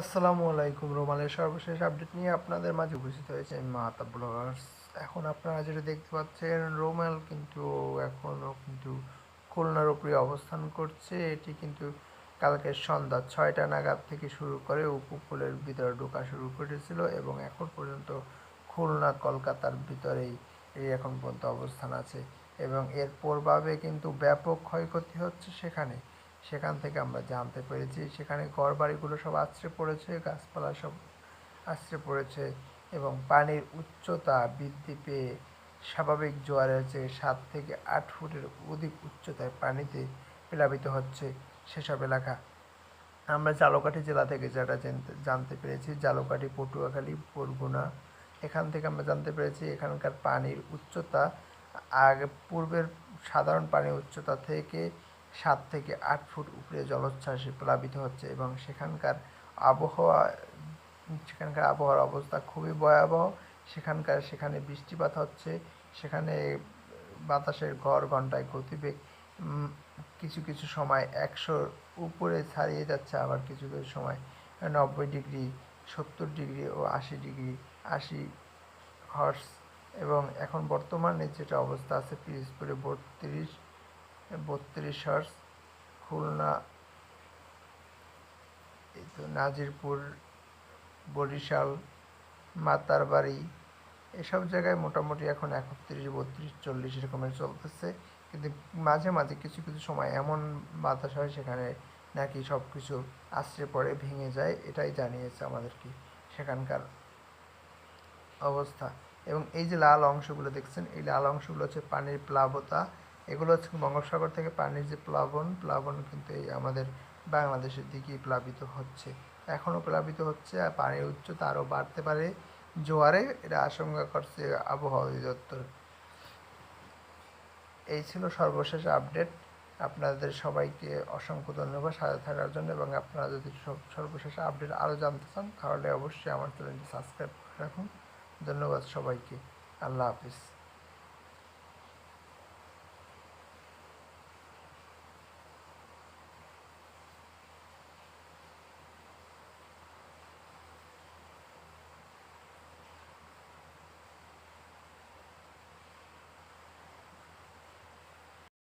আসসালামু আলাইকুম রোমালের সর্বশেষ আপডেট নিয়ে আপনাদের মাঝে উপস্থিত হয়েছে আমি মাতা ব্লগার্স। এখন আপনারা যেটা দেখতে পাচ্ছেন, রোমাল কিন্তু এখনও কিন্তু খুলনার উপরে অবস্থান করছে। এটি কিন্তু কালকে সন্ধ্যা ছয়টা নাগাদ থেকে শুরু করে উপকূলের ভিতরে ঢোকা শুরু করেছিল এবং এখন পর্যন্ত খুলনা, কলকাতার ভিতরেই এই এখন পর্যন্ত অবস্থান আছে এবং এর প্রভাবে কিন্তু ব্যাপক ক্ষয়ক্ষতি হচ্ছে সেখানে। সেখান থেকে আমরা জানতে পেরেছি। সেখানে ঘর বাড়িগুলো সব আছড়ে পড়েছে, গাছপালা সব আছড়ে পড়েছে এবং পানির উচ্চতা বৃদ্ধি পেয়ে স্বাভাবিক জোয়ারের চেয়ে সাত থেকে আট ফুটের অধিক উচ্চতায় পানিতে প্লাবিত হচ্ছে সেসব এলাকা। আমরা জালকাঠি জেলা থেকে যেটা জানতে জানতে পেরেছি জালকাঠি পটুয়াখালী, বরগুনা, এখান থেকে আমরা জানতে পেরেছি এখানকার পানির উচ্চতা, আগে পূর্বের সাধারণ পানির উচ্চতা থেকে সাত থেকে আট ফুট উপরে জলোচ্ছ্বাসে প্লাবিত হচ্ছে এবং সেখানকার আবহাওয়া, সেখানকার আবহাওয়ার অবস্থা খুবই ভয়াবহ। সেখানকার সেখানে বৃষ্টিপাত হচ্ছে, সেখানে বাতাসের গড় ঘন্টায় গতিবেগ কিছু কিছু সময় একশোর উপরে ছাড়িয়ে যাচ্ছে, আবার কিছু কিছু সময় নব্বই ডিগ্রি, সত্তর ডিগ্রি ও আশি ডিগ্রি, আশি হর্স এবং এখন বর্তমানে যেটা অবস্থা আছে পিরিজপুরে বত্রিশ বত্রিশ হর্স খুলনা, এই তো নাজিরপুর, বরিশাল, মাতারবাড়ি, এসব জায়গায় মোটামুটি এখন একত্রিশ, বত্রিশ, চল্লিশ এরকমের চলতেছে। কিন্তু মাঝে মাঝে কিছু কিছু সময় এমন বাতাস হয় সেখানে নাকি সব কিছু আশ্রে পড়ে, ভেঙে যায়, এটাই জানিয়েছে আমাদেরকে সেখানকার অবস্থা। এবং এই যে লাল অংশগুলো দেখছেন, এই লাল অংশগুলো হচ্ছে পানির প্লাবতা। এগুলো হচ্ছে বঙ্গোপসাগর থেকে পানির যে প্লাবন প্লাবন কিন্তু এই আমাদের বাংলাদেশের দিকেই প্লাবিত হচ্ছে। এখনও প্লাবিত হচ্ছে আর পানির উচ্চতা আরও বাড়তে পারে। জোয়ারে এটা আশঙ্কা করছে আবহাওয়া অধিদপ্তর। এই ছিল সর্বশেষ আপডেট। আপনাদের সবাইকে অসংখ্য ধন্যবাদ সাথে থাকার জন্য এবং আপনারা যদি সব সর্বশেষ আপডেট আরও জানতে চান, তাহলে অবশ্যই আমার চ্যানেলটি সাবস্ক্রাইব করে রাখুন। ধন্যবাদ সবাইকে। আল্লাহ হাফিজ।